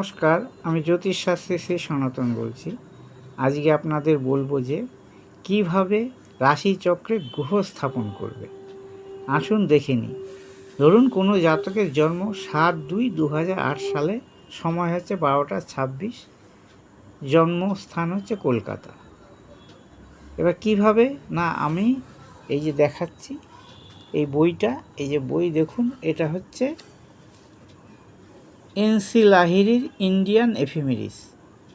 নমস্কার, আমি জ্যোতিষশাস্ত্রী শ্রী সনাতন বলছি। আজকে আপনাদের বলব যে, কীভাবে রাশিচক্রে গ্রহ স্থাপন করবে। আসুন দেখে নিই। ধরুন কোনো জাতকের জন্ম সাত দুই দু সালে, সময় হচ্ছে বারোটা ছাব্বিশ, জন্মস্থান হচ্ছে কলকাতা। এবার কীভাবে? না, আমি এই যে দেখাচ্ছি, এই বইটা, এই যে বই দেখুন, এটা হচ্ছে এনসি লাহিরির ইন্ডিয়ান এফিমেরিস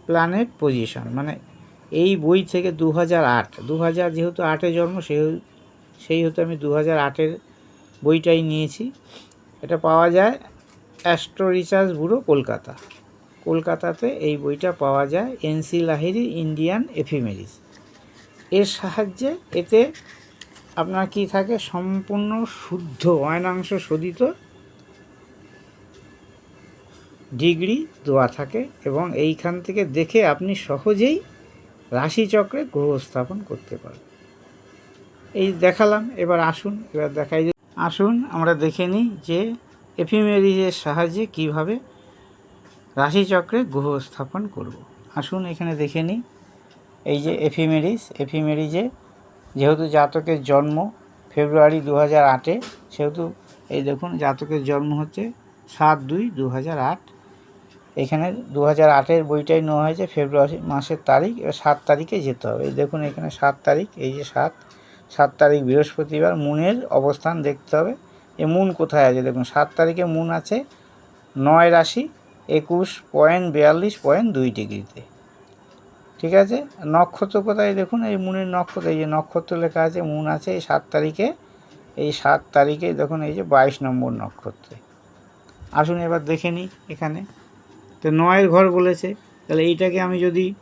প্ল্যানেট পজিশন মানে এই বই থেকে দু হাজার আট দু হাজার যেহেতু আটে জন্ম, সেই হতে আমি দু হাজার আটের বইটাই নিয়েছি। এটা পাওয়া যায় অ্যাস্ট্রো রিসার্চ ব্যুরো কলকাতা। কলকাতাতে এই বইটা পাওয়া যায় এনসি লাহিরি ইন্ডিয়ান এফিমেরিস এর সাহায্যে এতে আপনার কি থাকে? সম্পূর্ণ শুদ্ধ অয়নাংশ শোধিত ডিগ্রি দেওয়া থাকে এবং এইখান থেকে দেখে আপনি সহজেই রাশিচক্রে গ্রহ স্থাপন করতে পারবেন। এই দেখালাম, এবার আসুন, এবার দেখাই আসুন, আমরা দেখে নিই যে এফিমেরিজের সাহায্যে কীভাবে রাশিচক্রে গ্রহ স্থাপন করব। আসুন, এখানে দেখে নিই। এই যে এফিমেরিজ এফিমেরিজে যেহেতু জাতকের জন্ম ফেব্রুয়ারি দু হাজার আটে, সেহেতু এই দেখুন, জাতকের জন্ম হচ্ছে সাত দুই দু হাজার আট। এখানে দু হাজার আটের বইটাই নেওয়া হয়েছে, ফেব্রুয়ারি মাসের তারিখ, এবার সাত তারিখে যেতে হবে। দেখুন এখানে সাত তারিখ, এই যে সাত সাত তারিখ বৃহস্পতিবার, মুনের অবস্থান দেখতে হবে। এ মুন কোথায় আছে? দেখুন, সাত তারিখে মুন আছে, নয় রাশি, একুশ পয়েন্ট বিয়াল্লিশ পয়েন্ট দুই ডিগ্রিতে। ঠিক আছে? নক্ষত্র কোথায়? দেখুন, এই মুনের নক্ষত্র, এই যে নক্ষত্র লেখা আছে, মুন আছে, এই সাত তারিখে, এই সাত তারিখে দেখুন, এই যে বাইশ নম্বর নক্ষত্রে। আসুন এবার দেখে নিই এখানে। তো নয়ের ঘর বলেছে। তাহলে এইটাকে আমি যদি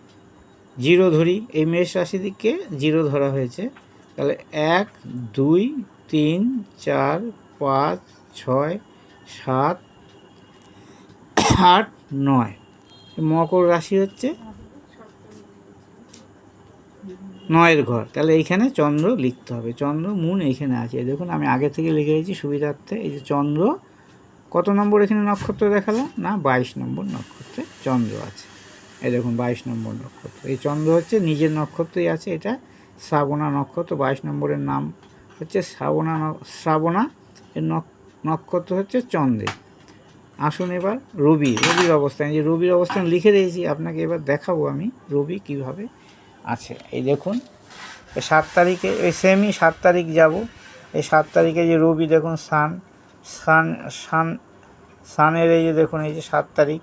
জিরো ধরি, এই মেষ রাশি দিককে জিরো ধরা হয়েছে। তাহলে এক, দুই, তিন, চার, পাঁচ, ছয়, সাত, আট, নয়। মকর রাশি হচ্ছে নয়ের ঘর। তাহলে এইখানে চন্দ্র লিখতে হবে। চন্দ্র, মুন এইখানে আছে। দেখুন, আমি আগে থেকে লিখে রেখেছি সুবিধার্থে। এই যে চন্দ্র কত নম্বর এখানে নক্ষত্র দেখালাম না, বাইশ নম্বর নক্ষত্রে চন্দ্র আছে। এই দেখুন, বাইশ নম্বর নক্ষত্র। এই চন্দ্র হচ্ছে নিজের নক্ষত্রই আছে, এটা শ্রাবণা নক্ষত্র। বাইশ নম্বরের নাম হচ্ছে শ্রাবণা শ্রাবণা এর নক্ষত্র হচ্ছে চন্দ্রে। আসুন এবার রবি, রবির অবস্থান। যে রবির অবস্থান লিখে দিয়েছি, আপনাকে এবার দেখাবো আমি রবি কীভাবে আছে। এই দেখুন সাত তারিখে, এই সেমই সাত তারিখ যাব। এই সাত তারিখে যে রবি দেখুন, সান সান সান, সানের এই যে দেখুন, এই যে সাত তারিখ।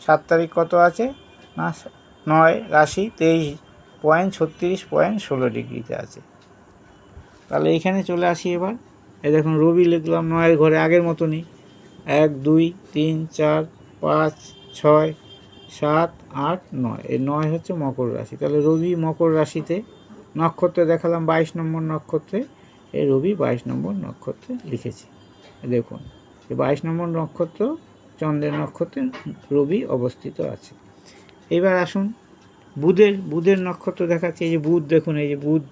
সাত তারিখ কত আছে? না, নয়, রাশি, তেইশ পয়েন্ট, ছত্রিশ পয়েন্ট, ষোলো ডিগ্রিতে আছে। তাহলে এইখানে চলে আসি এবার। এই দেখুন, রবি লিখলাম, নয়ের ঘরে আগের মতনই। এক, দুই, তিন, চার, পাঁচ, ছয়, সাত, আট, নয়। এই নয় হচ্ছে মকর রাশি। তাহলে রবি মকর রাশিতে নক্ষত্রে দেখালাম, বাইশ নম্বর নক্ষত্রে। এই রবি বাইশ নম্বর নক্ষত্রে লিখেছি। দেখুন এই বাইশ নম্বর নক্ষত্র, চন্দ্রের নক্ষত্রে রবি অবস্থিত আছে। এবার আসুন, বুধের বুধের নক্ষত্র দেখাচ্ছে, এই যে বুধ দেখুন, এই যে বুধ।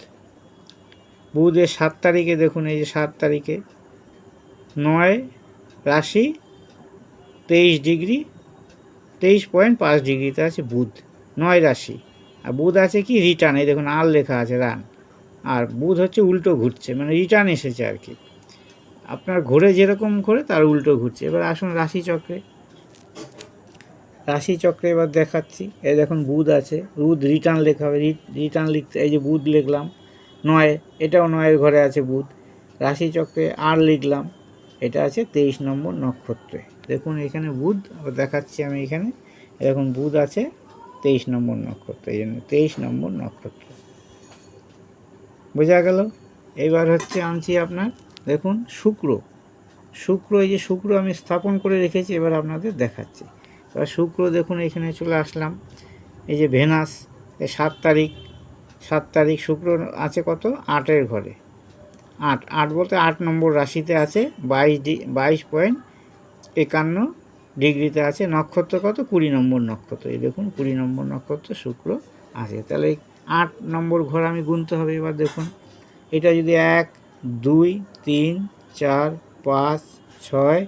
বুধের সাত তারিখে দেখুন, এই যে সাত তারিখে। নয় রাশি, তেইশ ডিগ্রি, তেইশ পয়েন্ট পাঁচ ডিগ্রিতে আছে বুধ, নয় রাশি। আর বুধ আছে কি, রিটার্ন, এই দেখুন, আর লেখা আছে রান। আর বুধ হচ্ছে উল্টো ঘুরছে মানে রিটার্ন এসেছে আর কি। আপনার ঘোরে যেরকম ঘোরে, তার উল্টো ঘুরছে। এবার আসুন রাশিচক্রে রাশিচক্রে এবার দেখাচ্ছি। এই দেখুন, বুধ আছে। বুধ রিটার্ন লেখা হবে। রিটার্ন লিখতে এই যে বুধ লিখলাম, নয়, এটাও নয়ের ঘরে আছে বুধ। রাশিচক্রে আর লিখলাম, এটা আছে তেইশ নম্বর নক্ষত্রে। দেখুন, এখানে বুধ, আবার দেখাচ্ছি আমি এখানে। এরকম বুধ আছে তেইশ নম্বর নক্ষত্র, এই জন্য তেইশ নম্বর নক্ষত্র। বোঝা গেল? এবার হচ্ছে আনছি আপনার দেখুন, শুক্র। শুক্র, এই যে শুক্র আমি স্থাপন করে রেখেছি, এবার আপনাদের দেখাচ্ছি। এবার শুক্র, দেখুন, এখানে চলে আসলাম। এই যে ভেনাস এই সাত তারিখ সাত তারিখ শুক্র আছে কত? আটের ঘরে। আট আট বলতে আট নম্বর রাশিতে আছে, বাইশ ডি, বাইশ পয়েন্ট একান্ন ডিগ্রিতে আছে, নক্ষত্র কত? কুড়ি নম্বর নক্ষত্র। এই দেখুন, কুড়ি নম্বর নক্ষত্র শুক্র আছে। তাহলে আট নম্বর ঘর আমি গুনতে হবে এবার, দেখুন। এটা যদি এক দুই, তিন, চার, পাঁচ, ছয়,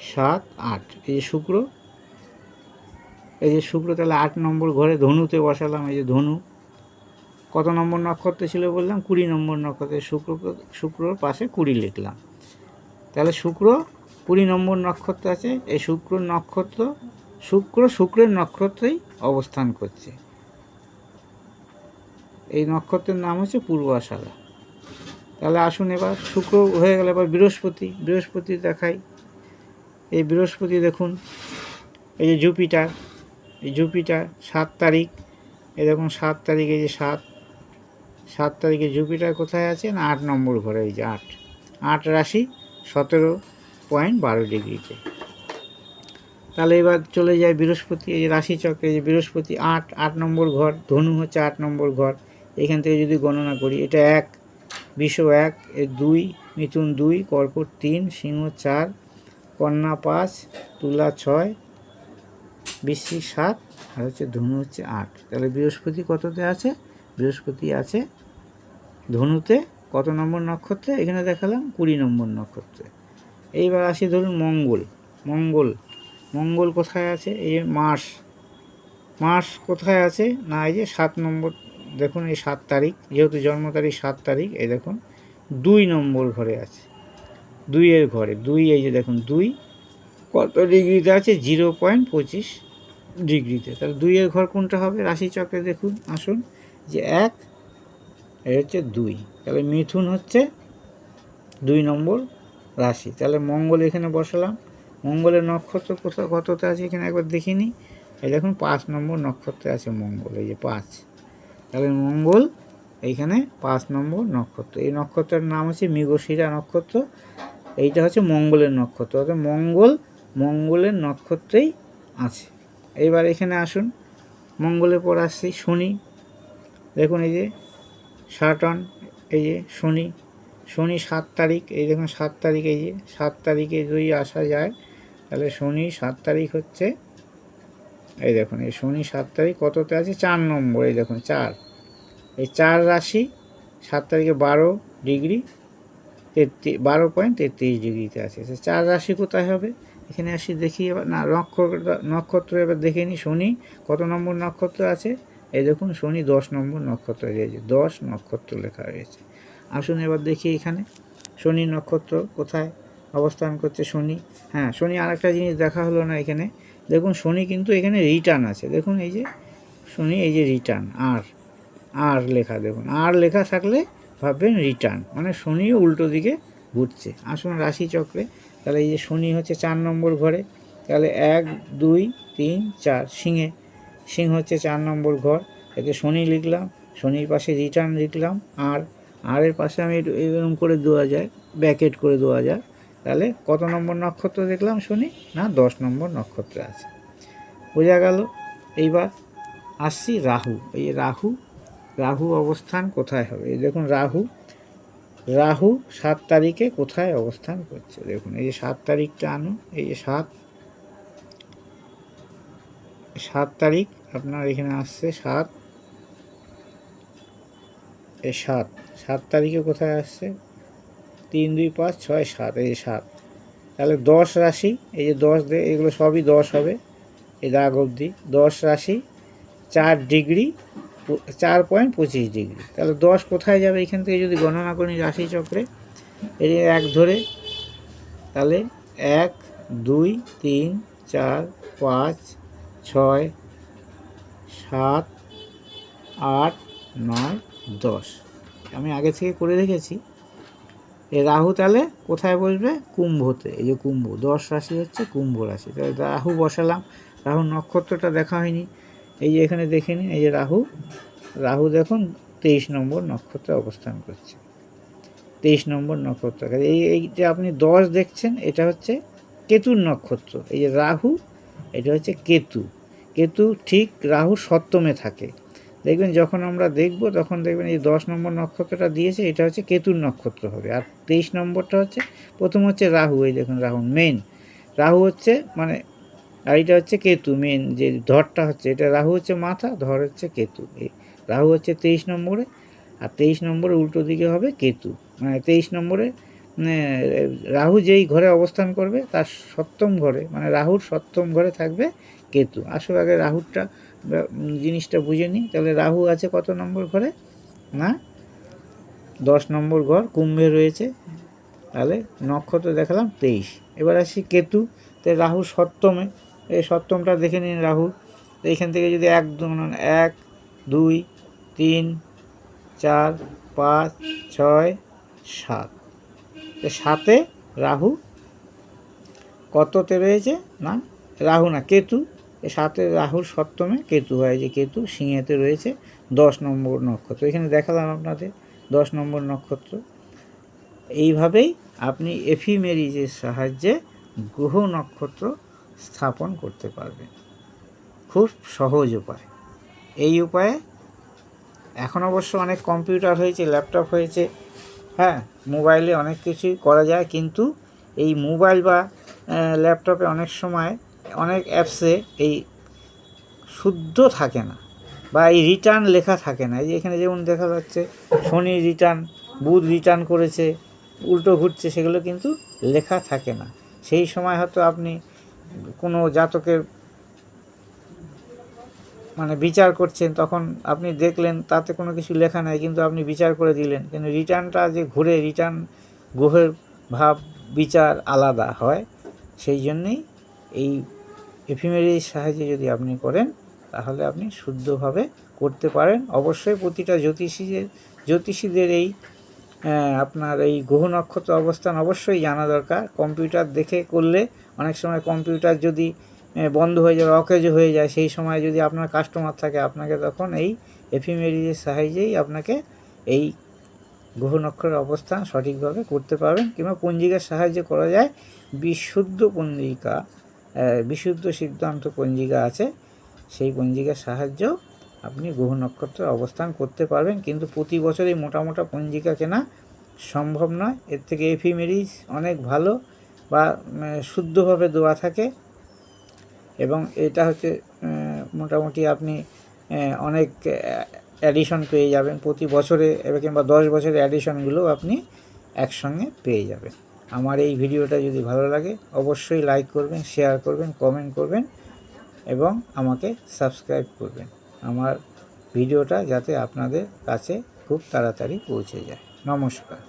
সাত, আট। এই যে শুক্র, এই যে শুক্র, তাহলে আট নম্বর ঘরে ধনুতে বসালাম, এই যে ধনু। কত নম্বর নক্ষত্র ছিল বললাম? কুড়ি নম্বর নক্ষত্রে শুক্র শুক্রর পাশে কুড়ি লিখলাম। তাহলে শুক্র, কুড়ি নম্বর নক্ষত্র আছে, এই শুক্র নক্ষত্র, শুক্র শুক্রের নক্ষত্রেই অবস্থান করছে। এই নক্ষত্রের নাম হচ্ছে পূর্বাশারা। তাহলে আসুন এবার, শুক্র হয়ে গেল এবার বৃহস্পতি বৃহস্পতি দেখাই। এই বৃহস্পতি দেখুন, এই যে জুপিটার, এই জুপিটার সাত তারিখ, এই দেখুন সাত তারিখ যে সাত সাত তারিখে জুপিটার কোথায় আছে না আট নম্বর ঘরে, এই যে আট আট রাশি সতেরো পয়েন্ট বারো ডিগ্রিতে। তাহলে এবার চলে যায় বৃহস্পতি, এই যে রাশি চক্রে এই যে বৃহস্পতি আট আট নম্বর ঘর, ধনু হচ্ছে আট নম্বর ঘর, এখান থেকে যদি গণনা করি, এটা এক বিষ এক দুই, মিথুন দুই, কর্কট তিন, সিংহ চার, কন্যা পাঁচ, তুলা ছয়, বৃশ্চিক সাত, আর হচ্ছে ধনু হচ্ছে আট। তাহলে বৃহস্পতি কততে আছে? বৃহস্পতি আছে ধনুতে, কত নম্বর নক্ষত্রে? এখানে দেখালাম কুড়ি নম্বর নক্ষত্রে। এইবার আসি ধরুন মঙ্গল মঙ্গল মঙ্গল কোথায় আছে? এই মাস মাস কোথায় আছে? না, এই যে সাত নম্বর দেখুন এই সাত তারিখ, যেহেতু জন্ম তারিখ সাত তারিখ, এই দেখুন, দুই নম্বর ঘরে আছে। দুইয়ের ঘরে, দুই, এই যে দেখুন, দুই, কত ডিগ্রিতে আছে? জিরো পয়েন্ট পঁচিশ ডিগ্রিতে। তাহলে দুইয়ের ঘর কোনটা হবে? রাশিচক্রে দেখুন, আসুন, যে এক, এই হচ্ছে দুই। তাহলে মিথুন হচ্ছে দুই নম্বর রাশি। তাহলে মঙ্গল এখানে বসালাম। মঙ্গলের নক্ষত্র কোথাও কততে আছে এখানে একবার দেখিনি। এই দেখুন, পাঁচ নম্বর নক্ষত্রে আছে মঙ্গল, এই যে পাঁচ। তাহলে মঙ্গল, এইখানে পাঁচ নম্বর নক্ষত্র। এই নক্ষত্রের নাম হচ্ছে মৃগশিরা নক্ষত্র। এইটা হচ্ছে মঙ্গলের নক্ষত্র। অর্থাৎ মঙ্গল, মঙ্গলের নক্ষত্রেই আছে। এইবার এখানে আসুন। মঙ্গলের পর আসছি শনি। দেখুন এই যে সাটন এই যে শনি। শনি সাত তারিখ। এই দেখুন সাত তারিখ, এই যে সাত তারিখে যদি আসা যায়, তাহলে শনি সাত তারিখ হচ্ছে এই দেখুন, এই শনি সাত তারিখ কততে আছে? চার নম্বর, এই দেখুন, চার। এই চার রাশি সাত তারিখে বারো ডিগ্রি তেত্রিশ বারো পয়েন্ট তেত্রিশ ডিগ্রিতে আছে। চার রাশি কোথায় হবে? এখানে আসি, দেখি এবার, না, নক্ষত্র নক্ষত্র এবার দেখে নিই শনি কত নম্বর নক্ষত্র আছে? এই দেখুন, শনি দশ নম্বর নক্ষত্র রয়েছে, দশ নক্ষত্র লেখা রয়েছে। আসুন এবার দেখি এখানে, শনি নক্ষত্র কোথায় অবস্থান করছে, শনি হ্যাঁ শনি আরেকটা জিনিস দেখা হলো না এখানে দেখুন, শনি কিন্তু এখানে রিটার্ন আছে। দেখুন, এই যে, শনি, এই যে রিটার্ন আর আর লেখা, দেখুন আর লেখা থাকলে ভাববেন রিটার্ন মানে শনিও উল্টো দিকে ঘুরছে। আসুন, রাশি চক্রে, তাহলে এই যে শনি হচ্ছে চার নম্বর ঘরে, তাহলে এক, দুই, তিন, চার, সিংহে, সিংহ হচ্ছে চার নম্বর ঘর, এতে শনি লিখলাম, শনির পাশে রিটার্ন লিখলাম আর আর এর পাশে আমি এরকম করে দেওয়া যায় ব্যাকেট করে দেওয়া যায় তাহলে কত নম্বর নক্ষত্র দেখলাম শুনি? না, দশ নম্বর নক্ষত্র আছে। বোঝা গেল? এইবার আসছি রাহু। এই রাহু রাহু অবস্থান কোথায় হবে? এই দেখুন রাহু রাহু সাত তারিখে কোথায় অবস্থান করছে? দেখুন, এই যে সাত তারিখটা আনুন এই যে সাত সাত তারিখ আপনার এখানে আসছে সাত সাত সাত তারিখে কোথায় আসছে? তিন, দুই, পাঁচ, ছয়, সাত, এই যে সাত। তাহলে দশ রাশি, এই যে দশ এগুলো সবই দশ হবে, এই দাগ অবধি। দশ রাশি, চার ডিগ্রি চার পয়েন্ট পঁচিশ ডিগ্রি। তাহলে দশ কোথায় যাবে? এখান থেকে যদি গণনা করি রাশি চক্রে যে এক ধরে, তাহলে এক, দুই, তিন, চার, পাঁচ, ছয়, সাত, আট, নয়, দশ। আমি আগে থেকে করে রেখেছি। রাহু তাহলে কোথায় বসবে? কুম্ভতে। এই যে কুম্ভ, দশ রাশি হচ্ছে কুম্ভ রাশি। তাহলে রাহু বসালাম। রাহু নক্ষত্রটা দেখা হয়নি। এই যে এখানে দেখে নিন, এই যে রাহু। রাহু দেখুন তেইশ নম্বর নক্ষত্রে অবস্থান করছে। তেইশ নম্বর নক্ষত্র। এই এই যে আপনি দশ দেখছেন, এটা হচ্ছে কেতুর নক্ষত্র। এই যে রাহু, এটা হচ্ছে কেতু। কেতু ঠিক রাহু সপ্তমে থাকে। দেখবেন যখন আমরা দেখব, তখন দেখবেন এই দশ নম্বর নক্ষত্রটা দিয়েছে, এটা হচ্ছে কেতুর নক্ষত্র হবে। আর তেইশ নম্বরটা হচ্ছে, প্রথম হচ্ছে রাহু, এই দেখুন রাহু মেন রাহু হচ্ছে মানে আর এটা হচ্ছে কেতু মেন যে ধরটা হচ্ছে, এটা রাহু হচ্ছে মাথা, ধর হচ্ছে কেতু। এই রাহু হচ্ছে তেইশ নম্বরে, আর তেইশ নম্বরে উল্টো দিকে হবে কেতু। মানে তেইশ নম্বরে মানে রাহু যেই ঘরে অবস্থান করবে, তার সপ্তম ঘরে মানে রাহুর সপ্তম ঘরে থাকবে কেতু। আসো আগে রাহুরটা জিনিসটা বুঝে নিই। তাহলে রাহু আছে কত নম্বর ঘরে? না? দশ নম্বর ঘর, কুম্ভে রয়েছে। তাহলে নক্ষত্র দেখালাম তেইশ। এবার আসি কেতু। তো রাহু সপ্তমে। এই সপ্তমটা দেখে নিন রাহু। এইখান থেকে যদি এক, দু- এক, দুই, তিন, চার, পাঁচ, ছয়, সাত। তো সাতে রাহু। কততে রয়েছে? না? রাহু না, কেতু। সাথে রাহুর সপ্তমে, কেতু হয় যে কেতু, সিংহেতে রয়েছে দশ নম্বর নক্ষত্র। এখানে দেখালাম আপনাদের দশ নম্বর নক্ষত্র। এইভাবেই আপনি এফিমেরিজের সাহায্যে গ্রহ নক্ষত্র স্থাপন করতে পারবেন। খুব সহজ উপায়। এই উপায়ে এখন অবশ্য অনেক কম্পিউটার হয়েছে, ল্যাপটপ হয়েছে হ্যাঁ মোবাইলে অনেক কিছুই করা যায়, কিন্তু এই মোবাইল বা ল্যাপটপে অনেক সময় অনেক অ্যাপসে এই শুদ্ধ থাকে না বা এই রিটার্ন লেখা থাকে না। এই যে এখানে যেমন দেখা যাচ্ছে, শনি রিটার্ন বুধ রিটার্ন করেছে, উল্টো ঘুরছে, সেগুলো কিন্তু লেখা থাকে না। সেই সময় হয়তো আপনি কোনো জাতকের মানে বিচার করছেন, তখন আপনি দেখলেন তাতে কোনো কিছু লেখা নাই, কিন্তু আপনি বিচার করে দিলেন। কিন্তু রিটার্নটা যে ঘুরে রিটার্ন গ্রহের ভাব, বিচার আলাদা হয়, সেই জন্যেই এই এফিমেরির সাহায্যে যদি আপনি করেন, তাহলে আপনি শুদ্ধভাবে করতে পারেন। অবশ্যই প্রতিটা জ্যোতিষীদের জ্যোতিষীদের এই আপনার এই গ্রহ নক্ষত্র অবস্থান অবশ্যই জানা দরকার। কম্পিউটার দেখে করলে অনেক সময় কম্পিউটার যদি বন্ধ হয়ে যায়, অকেজ হয়ে যায়, সেই সময় যদি আপনার কাস্টমার থাকে, আপনাকে তখন এই এফিমেরিজের সাহায্যেই আপনাকে এই গ্রহ নক্ষত্রের অবস্থান সঠিকভাবে করতে পারবেন কিংবা পঞ্জিকার সাহায্যে করা যায়। বিশুদ্ধ পঞ্জিকা বিশুদ্ধ সিদ্ধান্ত পঞ্জিকা আছে। সেই পঞ্জিকার সাহায্যেও আপনি গ্রহ নক্ষত্রের অবস্থান করতে পারবেন। কিন্তু প্রতি বছরই মোটা মোটা পঞ্জিকা কেনা সম্ভব নয়। এর থেকে এফিমেরিজ অনেক ভালো বা শুদ্ধভাবে দেওয়া থাকে। এবং এটা হচ্ছে মোটামুটি আপনি অনেক অ্যাডিশন পেয়ে যাবেন। প্রতি বছরে কিংবা দশ বছরের অ্যাডিশনগুলো আপনি একসঙ্গে পেয়ে যাবেন। আমার এই ভিডিওটা যদি ভালো লাগে, অবশ্যই লাইক করবেন শেয়ার করবেন কমেন্ট করবেন এবং আমাকে সাবস্ক্রাইব করবেন। আমার ভিডিওটা যাতে আপনাদের কাছে খুব তাড়াতাড়ি পৌঁছে যায়। নমস্কার।